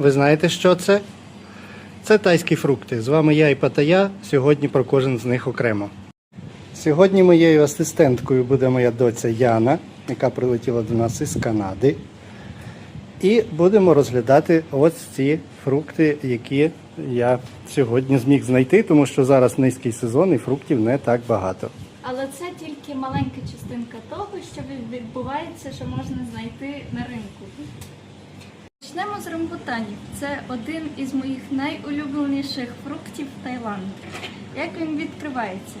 Ви знаєте, що це? Це тайські фрукти. З вами я і Патая. Сьогодні про кожен з них окремо. Сьогодні моєю асистенткою буде моя доця Яна, яка прилетіла до нас із Канади. І будемо розглядати ось ці фрукти, які я сьогодні зміг знайти, тому що зараз низький сезон і фруктів не так багато. Але це тільки маленька частинка того, що відбувається, що можна знайти на ринку. Почнемо з рамбутанів. Це один із моїх найулюбленіших фруктів Таїланду. Як він відкривається?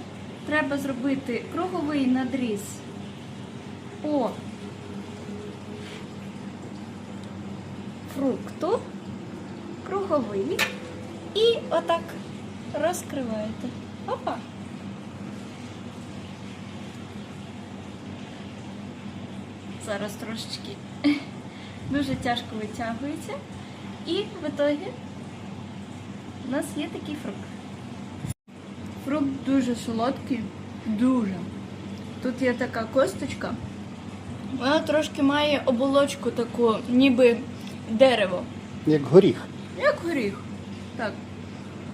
Треба зробити круговий надріз по фрукту, круговий, і отак розкриваєте. Опа! Зараз трошечки дуже тяжко витягується. І в ітогі у нас є такий фрукт. Фрукт дуже солодкий, дуже. Тут є така косточка. Вона трошки має оболочку таку, ніби дерево. Як горіх. Як горіх. Так.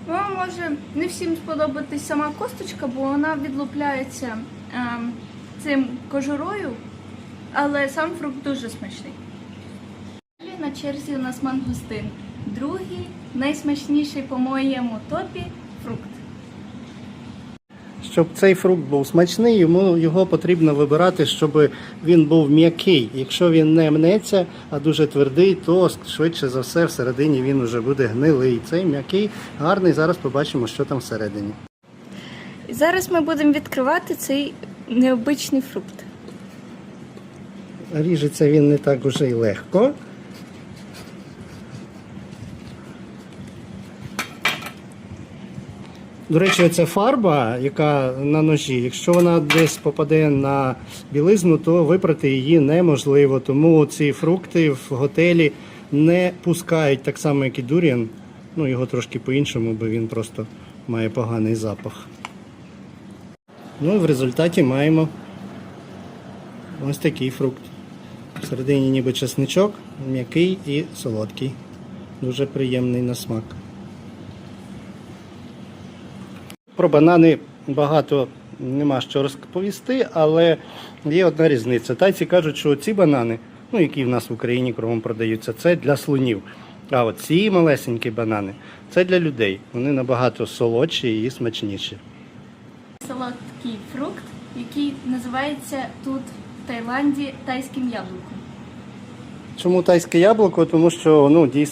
Вам може не всім сподобатись сама косточка, бо вона відлупляється ем, цим кожурою, але сам фрукт дуже смачний. На черзі у нас мангустин. Другий, найсмачніший по моєму топі фрукт. Щоб цей фрукт був смачний, йому його потрібно вибирати, щоб він був м'який. Якщо він не мнеться, а дуже твердий, то швидше за все всередині він вже буде гнилий. Цей м'який, гарний. Зараз побачимо, що там всередині. Зараз ми будемо відкривати цей необичний фрукт. Ріжеться він не так уже й легко. До речі, оця фарба, яка на ножі, якщо вона десь попаде на білизну, то випрати її неможливо. Тому ці фрукти в готелі не пускають так само, як і дуріан. Ну, його трошки по-іншому, бо він просто має поганий запах. Ну і в результаті маємо ось такий фрукт. Всередині ніби чесничок, м'який і солодкий. Дуже приємний на смак. Про банани багато нема що розповісти, але є одна різниця. Тайці кажуть, що ці банани, ну які в нас в Україні кругом продаються, це для слонів. А от ці малесенькі банани це для людей. Вони набагато солодші і смачніші. Солодкий фрукт, який називається тут в Таїланді тайським яблуком. Чому тайське яблуко? Тому що ну, дійсно